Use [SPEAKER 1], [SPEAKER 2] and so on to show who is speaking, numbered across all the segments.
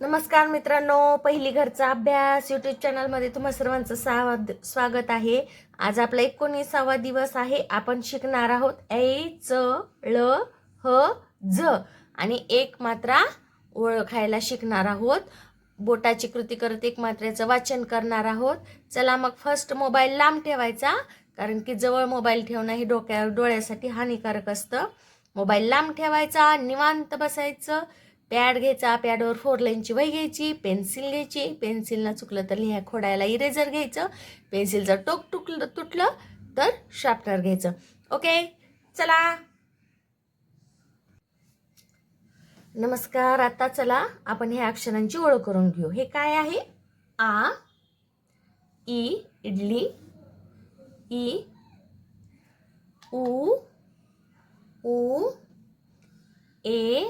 [SPEAKER 1] नमस्कार मित्रांनो पहिली घरचा अभ्यास युट्यूब चॅनलमध्ये तुम्हा सर्वांचं सावा- स्वागत आहे. आज आपला एकोणीसावा दिवस आहे. आपण शिकणार आहोत ऐ च ळ ह ज आणि एक मात्रा ओळखायला शिकणार आहोत. बोटाची कृती करत एक मात्रेचं वाचन करणार आहोत. चला मग फर्स्ट मोबाईल लांब ठेवायचा कारण की जवळ मोबाईल ठेवणं हे डोक्या डोळ्यासाठी हानिकारक असतं. मोबाईल लांब ठेवायचा निवांत बसायचं. पॅड घ्यायचा पॅडवर फोर लाईनची वही घ्यायची पेन्सिल घ्यायची. पेन्सिलनं चुकलं तर लिहा खोडायला इरेझर घ्यायचं. पेन्सिलचं टोक टुकलं तुटलं तर शार्पनर घ्यायचं. ओके चला. नमस्कार. आता चला आपण ह्या अक्षरांची ओळख करून घेऊ. हे काय आहे? आ ई इडली ई उ उ ए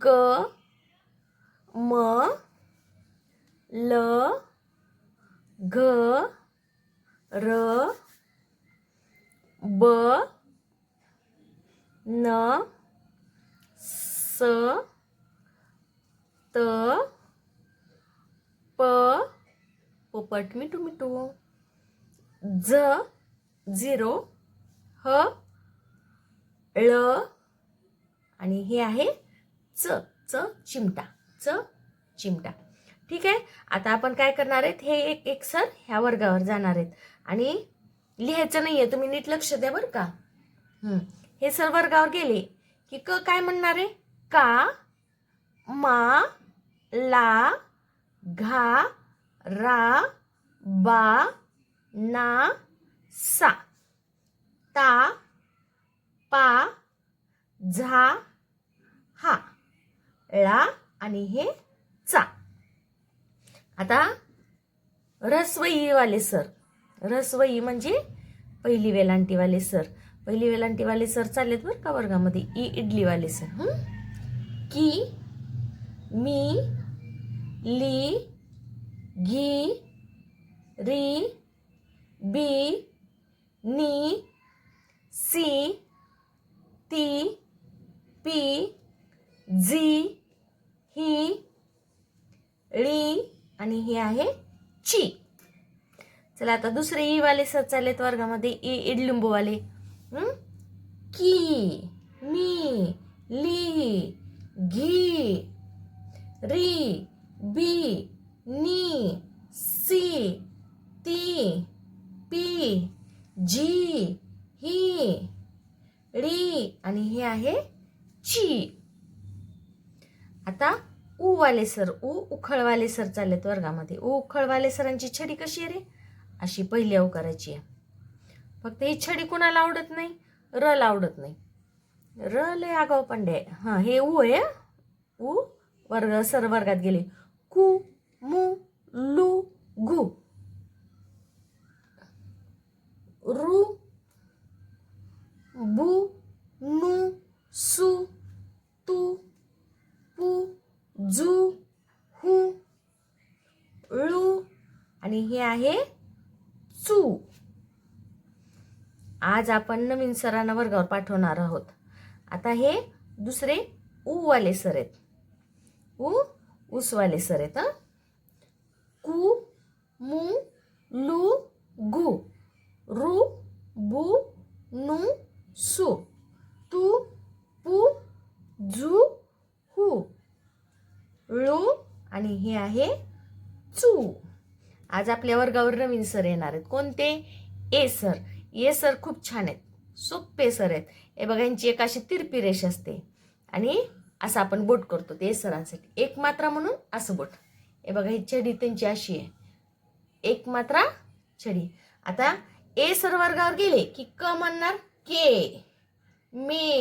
[SPEAKER 1] क म ल घ र ब न स त प पोपट मिठू मिठू ज झिरो ह ळ आणि हे आहे च च चिमटा च चिमटा. ठीक आहे? आता आपण काय करणार आहेत? हे एक एक सर ह्या वर्गावर जाणार आहेत. आणि लिहायचं नाही आहे तुम्ही नीट लक्ष द्या बरं का. हे सर वर्गावर गेले की क काय म्हणणार आहे? का मा ला घा रा बा ना सा. ता पा झा हा. ळा आणि हे चा. आता रसवईवाले सर. रसवई म्हणजे पहिली वेलांटीवाले सर. पहिली वेलांटीवाले सर चाललेत बरं का वर्गामध्ये. ई इडलीवाले सर. हं? की मी ली घी री बी नी सी ती पी जी ही ळी आणि ही आहे ची. चला आता दुसरे ई वाले सच चाललेत वर्गामध्ये. ई इडलिंबूवाले की मी ली घी री बी नी सी ती पी जी ही री आणि हे आहे ची. आता ऊ वाले सर ऊ उखळवाले सर चाललेत वर्गामध्ये. ऊ उखळवाले सरांची छडी कशी आहे रे? अशी पहिली अवकाराची आहे. फक्त ही छडी कुणाला आवडत नाही? र आवडत नाही. र लय आगाव पांडे हां हे ऊ आहे ऊ वर्ग सर वर्गात गेले. कु मु लू गु. रू बु नु सु तू पू जू हू ळू आणि हे आहे चू. आज आपण नवीन सरांना वर्गावर पाठवणार आहोत. आता हे दुसरे ऊवाले सर आहेत. ऊ उसवाले सर आहेत कु मु लू गु. रु बु नु सु. तू पू जू हू. ळू आणि हे आहे चू. आज आपल्या वर्गावर नवीन सर येणार आहेत. कोणते? ए सर. ए सर खूप छान आहेत. सोपे सर आहेत. हे बघा यांची एक अशी तिरपी रेष असते. आणि असं आपण बोट करतो ते सरांसाठी. एक मात्रा म्हणून असं बोट. हे बघा ही छडी त्यांची अशी आहे. एक मात्रा छडी. आता ए सर वर्गावर गेले की क म्हणणार? के. मे.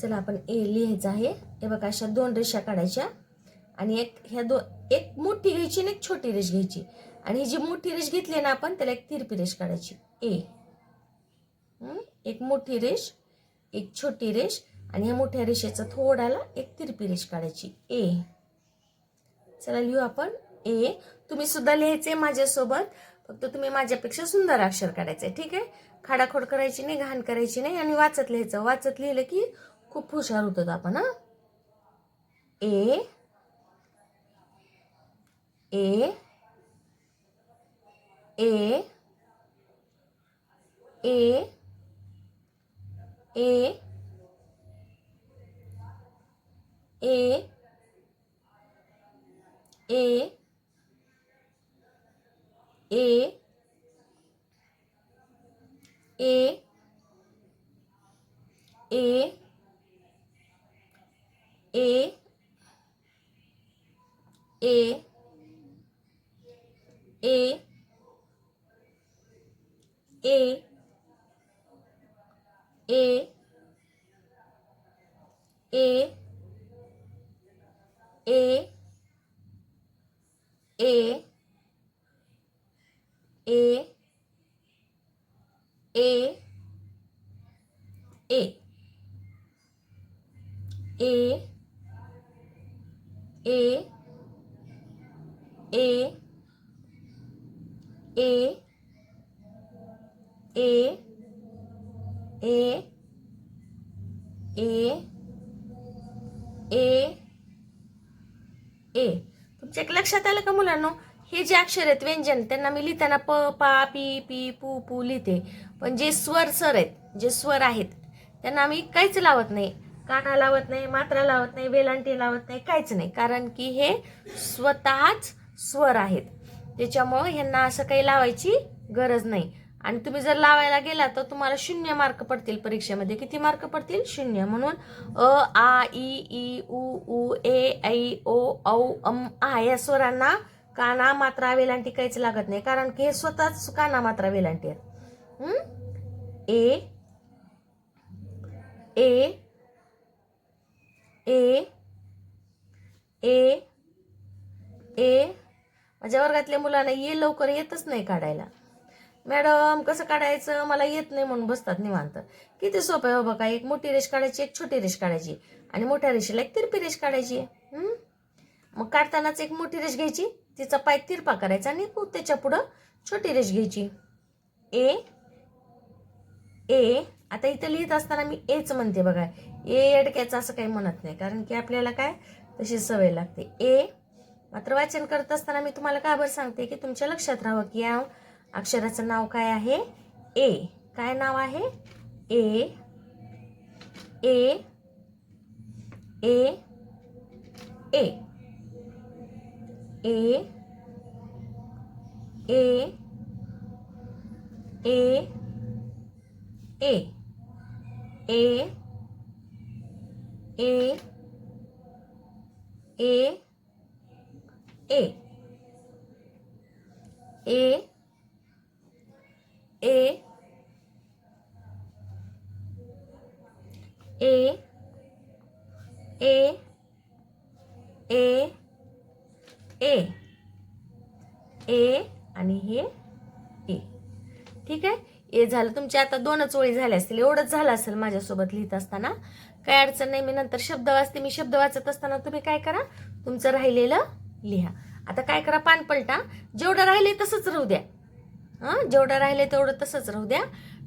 [SPEAKER 1] चला आपण ए लिहायचं आहे. हे बघा अशा दोन रेषा काढायच्या. आणि एक ह्या दो एक मोठी घ्यायची आणि एक छोटी रेष घ्यायची. आणि ही जी मोठी रेष घेतली ना आपण त्याला एक तिरपी रेष काढायची. ए. एक मोठी रेष एक छोटी रेष आणि ह्या मोठ्या रेषेचा थोडाला एक तिरपी रेष काढायची. ए. चला लिहू आपण. ए. तुम्ही सुद्धा लिहायचे माझ्यासोबत. फक्त तुम्ही माझ्यापेक्षा सुंदर अक्षर काढायचं ठीक आहे? खाडाखोड करायची नाही घाण करायची नाही आणि वाचत लिहायचं. वाचत लिहिलं की खूप हुशार होतो आपण हा? ए. ए ए ए ए ए ए ए ए ए ए ए ए ए ए ए ए ए ए ए ए ए ए ए ए ए ए ए ए ए. तुमच्या एक लक्षात आलं का मुलांनो? हे जे अक्षर आहेत व्यंजन त्यांना मी लिहिताना प पा पी पी पू पू लिहिते. पण जे स्वर सर आहेत जे स्वर आहेत त्यांना आम्ही काहीच लावत नाही. काना लावत नाही मात्रा लावत नाही वेलांटी लावत नाही काहीच नाही. कारण की हे स्वतःच स्वर आहेत. त्याच्यामुळं ह्यांना असं काही लावायची गरज नाही. आणि तुम्ही जर लावायला गेला तर तुम्हाला शून्य मार्क पडतील परीक्षेमध्ये. किती मार्क पडतील? शून्य. म्हणून अ आ ई ई उ उ ए ऐ ओ औ अम आ या स्वरांना काना मात्रा वेलांटी काहीच लागत नाही. कारण की हे स्वतःच काना मात्रा वेलांटी आहेत. ए ए ए ए ए माझ्या वर्गातल्या मुलांना ये लवकर येतच नाही काढायला. मॅडम कसं काढायचं? मला येत नाही म्हणून बसतात निवांत. किती सोपं आहे हो बघा. एक मोठी रेष काढायची एक छोटी रेष काढायची. आणि मोठ्या रेषेला एक तिरपी रेष काढायची. मग काढतानाच एक मोठी रेष घ्यायची. तिचा पाय तिरपा करायचा आणि पु- त्याच्या पुढं छोटी रेष घ्यायची. ए ए आता इथं लिहित असताना मी एच म्हणते बघा. ए अडक्याचं असं काही म्हणत नाही. कारण की आपल्याला काय? तशी सवय लागते. ए मात्र वाचन करत असताना मी तुम्हाला का बरं सांगते की तुमच्या लक्षात राहावं की या अक्षराचं नाव काय आहे ए काय नाव आहे ए ए ए ए ए ए ए ए ए ए ए ए ए ए ए ए ए ए ए आणि हे ए ठीक आहे? ए झालं. तुमच्या आता दोनच ओळी झाल्या असतील. एवढंच झालं असेल माझ्यासोबत लिहित असताना. काय अडचण नाही. मी नंतर शब्द वाचते. मी शब्द वाचत असताना तुम्ही काय करा? तुमचं राहिलेलं लिहा. आता काय करा पान पलटा. जेवढं राहिले तसंच राहू द्या. हां? जेवढं राहिले तेवढं तसंच राहू द्या.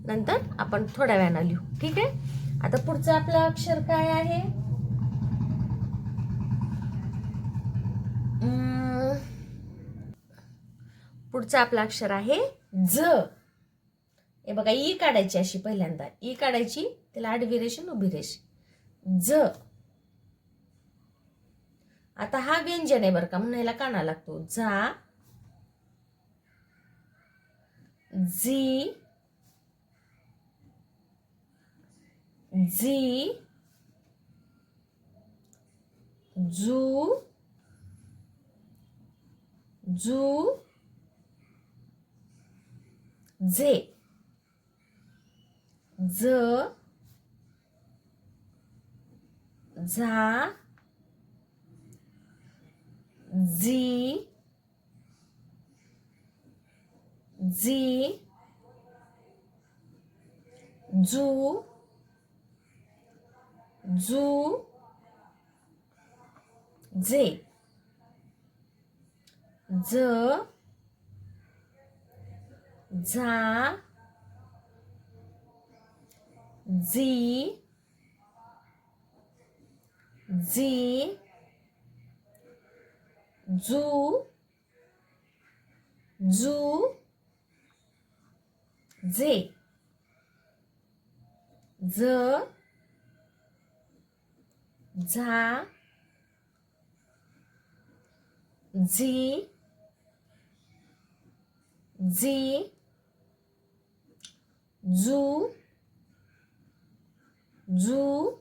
[SPEAKER 1] नंतर आपण थोड्या वेळानं लिहू. ठीक आहे? आता पुढचं आपलं अक्षर काय आहे? पुढचं आपलं अक्षर आहे ज. हे बघा ई काढायची अशी पहिल्यांदा. ई काढायची त्याला आडवी रेष उभी रेष. ज. आता हा व्यंजन आहे बरं का म्हणायला काना लागतो. जा. झी. झी. जू जू जे. झ झा. Z Z Zu Zu J J Za Z Z जू जू जे ज झा झी झी जू जू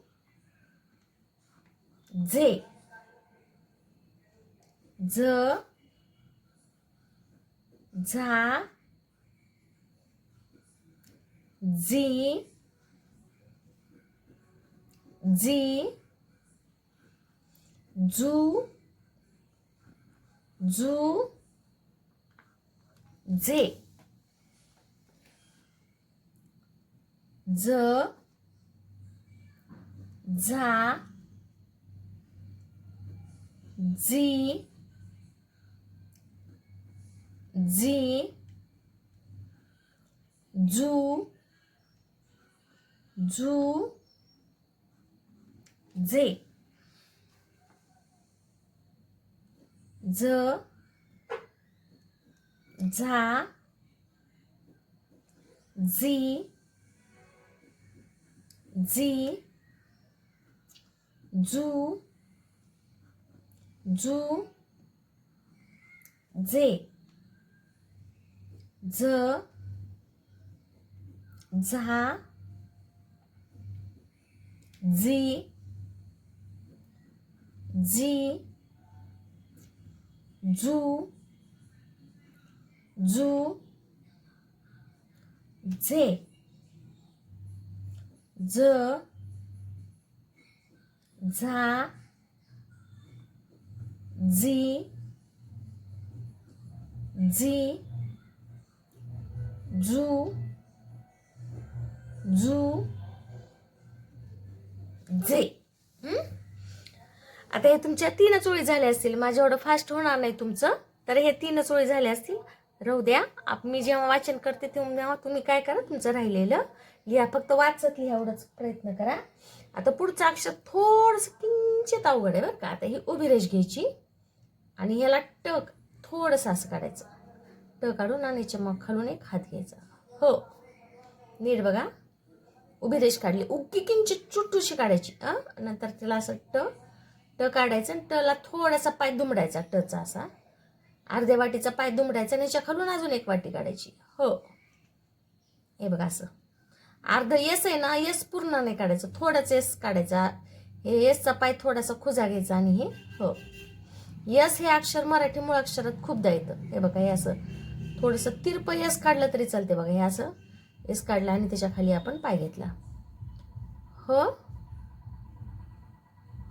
[SPEAKER 1] जे. ज झा झी झी जू जू जे ज झा झी झी जू जू जे ज झा झी झी जू जू जे. ज झा झी झी जू जू झे ज झा झी झी जे आता हे तुमच्या तीनच ओळी झाल्या असतील. माझ्या एवढं फास्ट होणार नाही तुमचं. तर हे तीनच ओळी झाल्या असतील. राहू द्या. आप मी जेव्हा वाचन करते तेव्हा तुम्ही काय करा तुमचं राहिलेलं. लिहा. फक्त वाचत लिहा एवढंच. प्रयत्न करा. आता पुढचं अक्षर थोडंसं किंचित अवघड आहे बरं का. आता ही उभी रेष घ्यायची. आणि ह्याला टक थोडंसं असं काढायचं. ट काढून आणि चमक खालून एक हात घ्यायचा. हो. नीट बघा. उभी रेष काढली. उगी किंचित चुटूशी काढायची. हां नंतर तिला असं ट ट काढायचं आणि टला थोडासा पाय दुमडायचा टचा असा. अर्ध्या वाटीचा पाय दुमडायचा आणि याच्या खालून अजून एक वाटी काढायची. हो. हे बघा असं. अर्ध येस आहे ना येस पूर्ण नाही काढायचं. थोडाच येस काढायचा. हे येसचा पाय थोडासा खुजा घ्यायचा आणि हे हो. यस हे अक्षर मराठी मूळ अक्षरात खूपदा येतं. हे बघा हे असं. थोडंसं तिरपं यस काढलं तरी चालते बघा हे असं यस काढलं आणि त्याच्याखाली आपण पाय घेतला. हो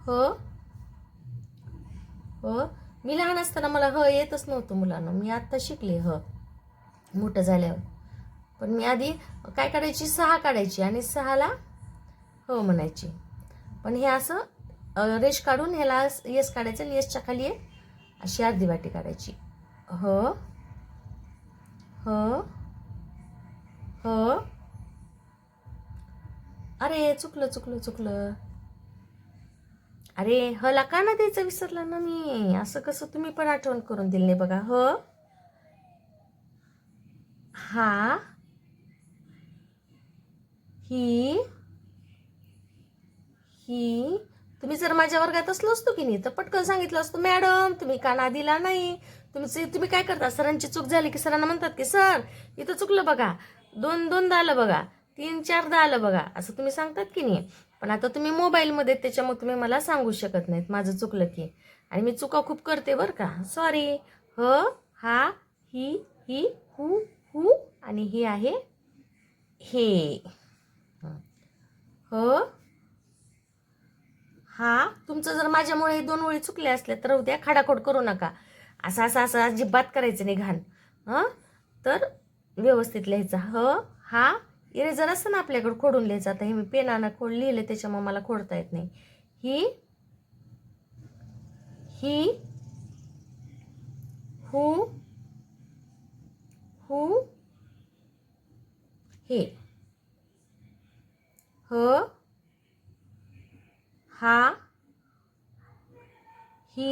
[SPEAKER 1] हो हो. मी लहान असताना मला ह येतच नव्हतं मुलांना. मी आत्ता शिकले ह. मोठं झाल्यावर. पण मी आधी काय काढायची? सहा काढायची आणि सहाला हो म्हणायची. पण हे असं रेश काढून ह्याला येस काढायचं आणि येसच्या खाली आहे अशी अर्धी वाटी काढायची. ह ह ह. अरे चुकलं चुकलं चुकलं. अरे हला का ना द्यायचं विसरलं ना मी? असं कसं तुम्ही पण आठवण करून दिली नाही बघा. ह. हा. ही. ही. तुम्ही जर माझ्या वर्गात असलो असतो की नाही तर पटकन सांगितलं असतो मॅडम तुम्ही का ना दिला नाही. तुमचे तुम्ही काय करता? सरांची चूक झाली की सरांना म्हणतात की सर इथं चुकलं बघा. दोन दोनदा आलं बघा. तीन चारदा आलं बघा. असं तुम्ही सांगतात की नाही? पण आता तुम्ही मोबाईलमध्ये त्याच्यामुळे तुम्ही मला सांगू शकत नाहीत माझं चुकलं की. आणि मी चुका खूप करते बरं का. सॉरी ह हा ही ही हू हू आणि ही आहे हे. ह हा. तुमचं जर माझ्यामुळे हे दोन ओळी चुकल्या असल्या तर उद्या खाडाखोड करू नका. असं असं असं अजिबात करायचं नाही घाण. हं? तर व्यवस्थित लिहायचा. ह हा इरेजर असतं ना आपल्याकडं खोडून लिहायचं. आता हे मी पेनानं खोड लिहिले त्याच्यामुळे मला खोडता येत नाही. ही ही हू हू हे. ह हा ही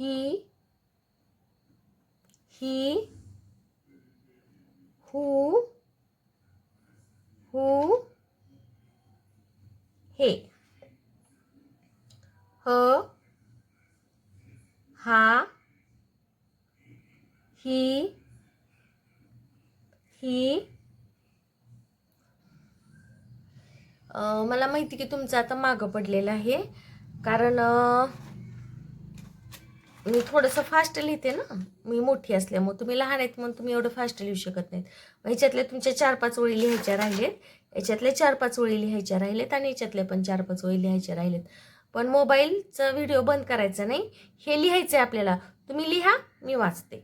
[SPEAKER 1] ही ही who who हे. ह हा ही ही. मला माहिती की तुमचं आता मागं पडलेलं आहे. कारण मी थोडंसं फास्ट लिहिते ना. मी मोठी असल्यामुळे तुम्ही लहान आहेत म्हणून तुम्ही एवढं फास्ट लिहू शकत नाहीत. मग ह्याच्यातल्या तुमच्या चार पाच ओळी लिहायच्या राहिलेत. याच्यातल्या चार पाच ओळी लिहायच्या राहिलेत आणि याच्यातल्या पण चार पाच ओळी लिहायच्या राहिलेत. पण मोबाईलचा व्हिडिओ बंद करायचा नाही. हे लिहायचं आहे आपल्याला. तुम्ही लिहा मी वाचते.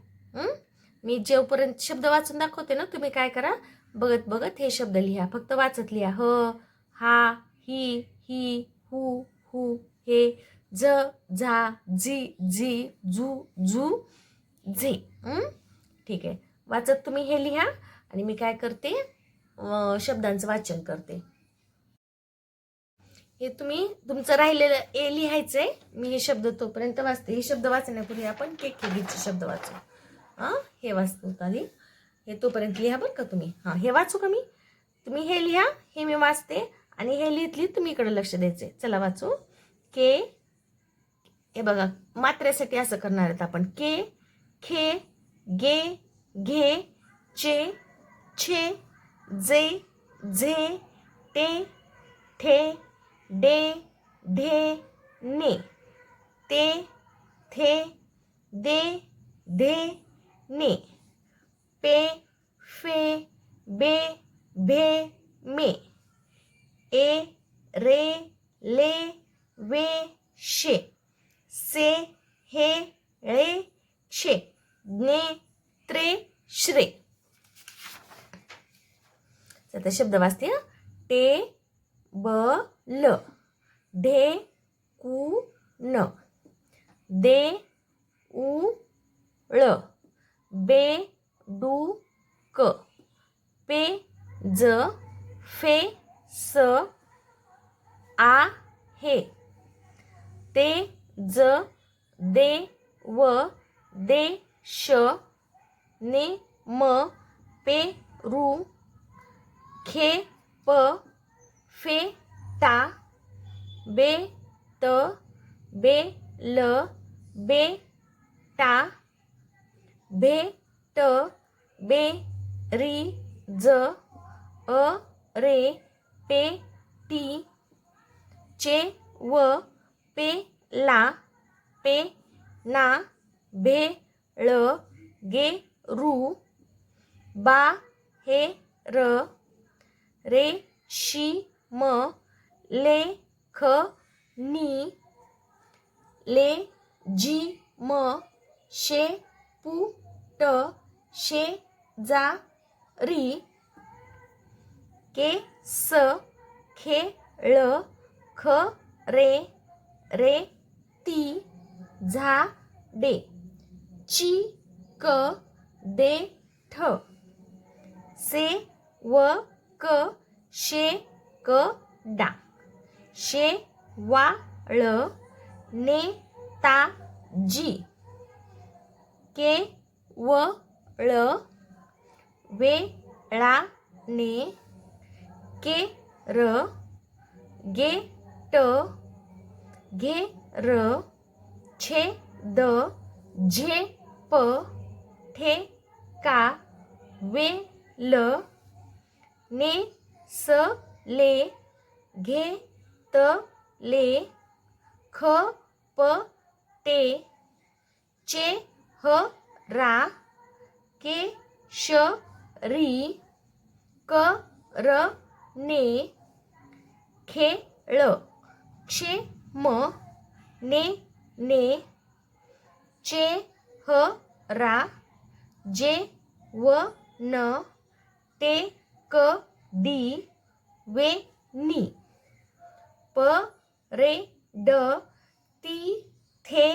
[SPEAKER 1] मी जेवपर्यंत शब्द वाचून दाखवते ना तुम्ही काय करा? बघत बघत हे शब्द लिहा. फक्त वाचत लिहा. ह हा ही ही हु हु हे. ज झा जी जी झू झू झे. ठीक आहे. वाचत तुम्ही हे लिहा आणि मी काय करते? शब्दांचं वाचन करते. हे तुम्ही तुमचं राहिलेलं ए लिहायचं आहे मी हे शब्द तोपर्यंत वाचते. हे शब्द वाचण्यापूर्वी आपण केक केलीचे शब्द वाचू. हां? हे वाचतो आधी हे तोपर्यंत लिहा बरं का तुम्ही. हां हे वाचू का मी? तुम्ही हे लिहा हे मी वाचते आणि हे लिहितली तुम्ही इकडे लक्ष द्यायचे चला वाचू. के हे बघा मात्रेसाठी असं करणार आहेत आपण. के खे गे घे चे छे जे झे ते ठे डे ढे ने. ते थे दे धे ने. पे फे बे भे मे. ए रे ले वे शे. से हे ळे शे ज्ञे त्रे श्रे. आता शब्द वाचते टे ब ल. ढे कू न. दे उ ळ. बे डू क. पे ज फे स आ हे. ते ज दे व दे श ने म पे रू खे प फे ता बे त बे ल बे टा भे त बे री ज अ रे पे टी चे व पे ला पे ना भे ळ गे रू बा हे र रे शी म ले ख नी ले जी म शे पू ट शे जा री के स खे ळ ख रे रे ती झा डे ची क दे ठ से व क शे क डा शे वा ळ ने ता जी के व ळ वे ळा ने के र गे ट घे र छे द झे प ठे का वे ल ने स ले घे त ले ख प ते चे ह रा के श री क र ने खेळ क्षे म ने ने चे ह रा जे व न ते क डी वे नी. प रे ड ती थे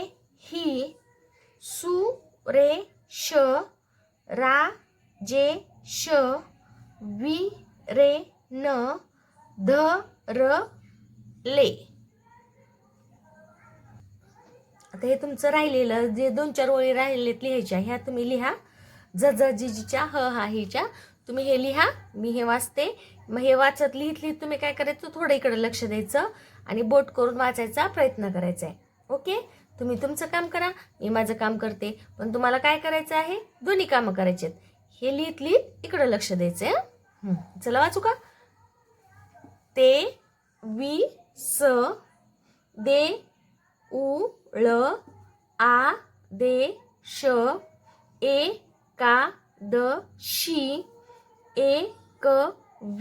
[SPEAKER 1] ही सु रे श रा जे श वी रे न ध र ले. आता हे तुमचं राहिलेलं जे दोन चार ओळी राहिलेत लिहायच्या ह्या तुम्ही लिहा. ज ज जीजीच्या ह हा हिच्या तुम्ही हे लिहा मी हे वाचते. मग हे वाचत लिहित लिहित तुम्ही काय करायचं? थोडं इकडे लक्ष द्यायचं आणि बोट करून वाचायचा प्रयत्न करायचा आहे. ओके? तुम्ही तुमचं काम करा मी माझं काम करते. पण तुम्हाला काय करायचं आहे? दोन्ही कामं करायची आहेत. हे लिहित लिहित इकडं लक्ष द्यायचं आहे चला वाचू का? ते वी स दे उ ळ आ दे श ए का द शी ए क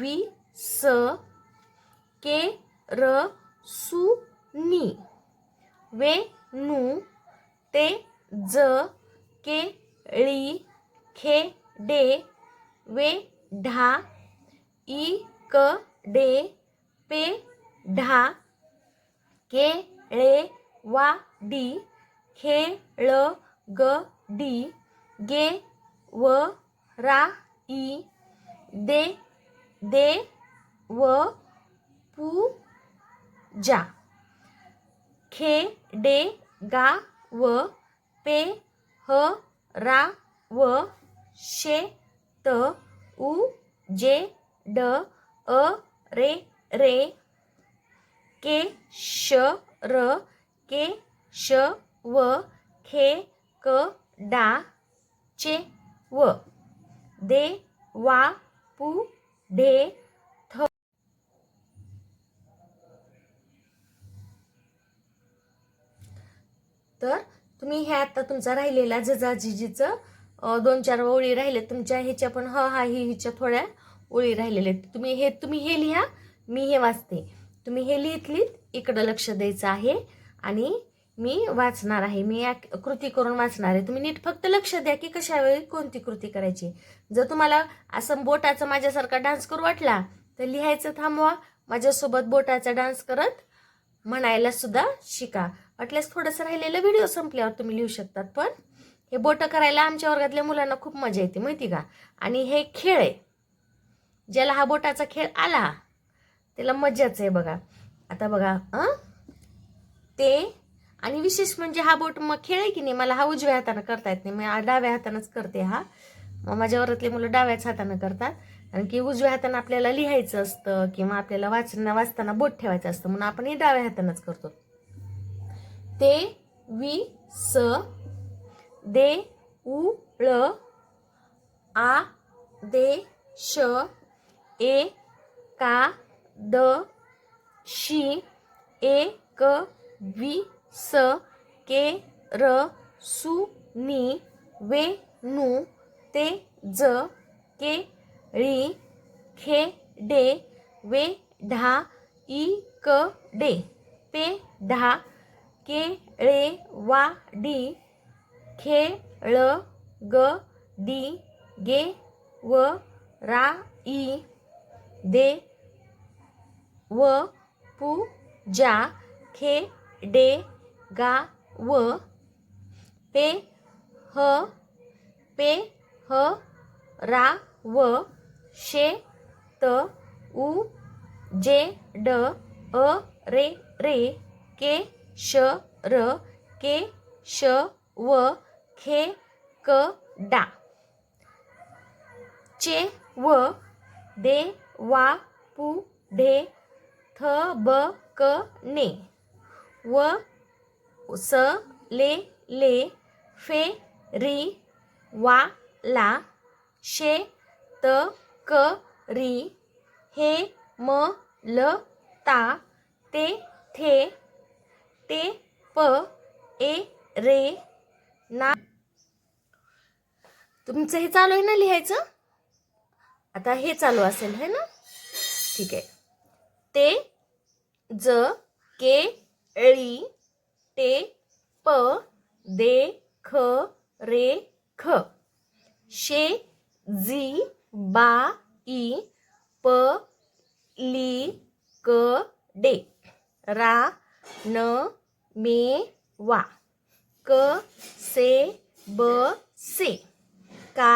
[SPEAKER 1] वि स के र सु नी वे नु ते ज के ळी खे डे वे ढा ई क डे पे ढा के ळे वा डी खेळ ग डी गे व रा ई दे दे व पू जा. खे डे गा व पे ह रा व शे त उ जे ड अ रे रे के श र के श व खे क डा चे व. दे वा पु ढे थ. तर तुम्ही हे आता तुमचा राहिलेला जजा जिजीचं दोन चार ओळी राहिले तुमच्या ह्याच्या पण ह हा ही हिच्या थोड्या ओळी राहिलेल्या आहेत. तुम्ही हे तुम्ही हे लिहा मी हे वाचते. तुम्ही हे लिहित लिहित इकडं लक्ष द्यायचं आहे. आणि मी वाचणार आहे. मी या कृती करून वाचणार आहे. तुम्ही नीट फक्त लक्ष द्या की कशावेळी कोणती कृती करायची. जर तुम्हाला असं बोटाचा माझ्यासारखा डान्स करू वाटला तर लिहायचं थांबवा. माझ्यासोबत बोटाचा डान्स करत म्हणायला सुद्धा शिका. वाटल्यास थोडंसं राहिलेलं व्हिडिओ संपल्यावर तुम्ही लिहू शकतात. पण हे बोटं करायला आमच्या वर्गातल्या मुलांना खूप मजा येते माहिती का? आणि हे खेळ आहे. ज्याला हा बोटाचा खेळ आला त्याला मजाच आहे बघा. आता बघा अं? ते. आणि विशेष म्हणजे हा बोट मग खेळ आहे की नाही मला हा उजव्या हाताने करता येत नाही मी डाव्या हातानंच करते हा. मग माझ्या वरातले मुलं डाव्याच हातानं करतात. कारण की उजव्या हातानं आपल्याला लिहायचं असतं किंवा आपल्याला वाचना वाचताना बोट ठेवायचं असतं म्हणून आपण हे डाव्या हातानंच करतो. ते वि स दे उ ळ आ दे श ए का द शी ए क वि स के र सु नी वे नु ते ज के ळी खे डे वे ढा ई क डे पे ढा के ळे वा डी खे ळ ग डी गे व रा ई दे व पू जा खे डे गा व पे ह पे ह रा व शे त उ जे ड अ रे रे के श र के श व खे क डा. चे व दे वा पु ढे थ ब क ने. व स ले ले फे री वा ला शे त क री हे म ल ता ते थे ते प ए रे ना तुमचं हे चालू आहे ना लिहायचं? आता हे चालू असेल है ना? ठीक आहे. ते ज के ळी टे प दे ख रे ख. शे जी बा ई प ली क डे. रा न मे वा. क से ब से. का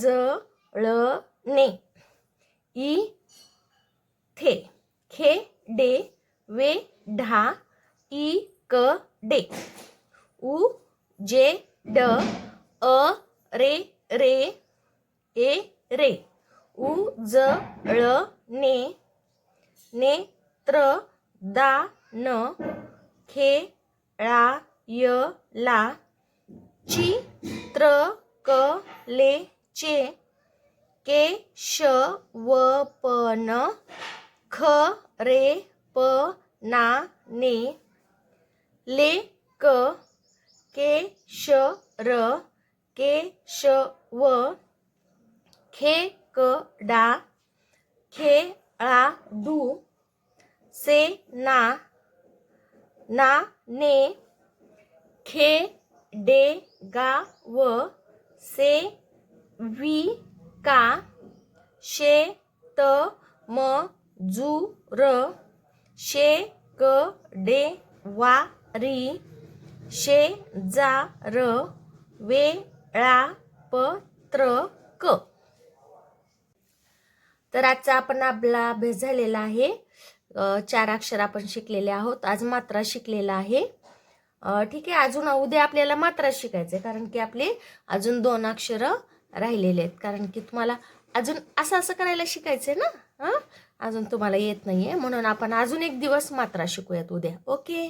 [SPEAKER 1] ज ळ ने. ई थे. खे डे वे ढा इ क डे. उ जे ड अ रे रे ए रे. उ ज ळ ने ने त्र दा न खे ळा य ला ची त्र क ले चे के श व प न ख रे प ना ने ले क के श र के श व खे क डा खे आ डू से ना ना ने खे डे गा व से वी का शे त म जू र शे क डे वा री शे जा र वे ळा प त्र क तर आजचा आपण आपला अभ्यास झालेला आहे. चार अक्षर आपण शिकलेले आहोत. आज मात्रा शिकलेला आहे. ठीक आहे अजून उद्या आपल्याला मात्रा शिकायचे कारण की आपले अजून दोन अक्षरं राहिलेले आहेत. कारण की तुम्हाला अजून असं असं करायला शिकायचंय ना? हां अजून तुम्हाला येत नाहीये. म्हणून आपण अजून एक दिवस मात्रा शिकूयात उद्या. ओके?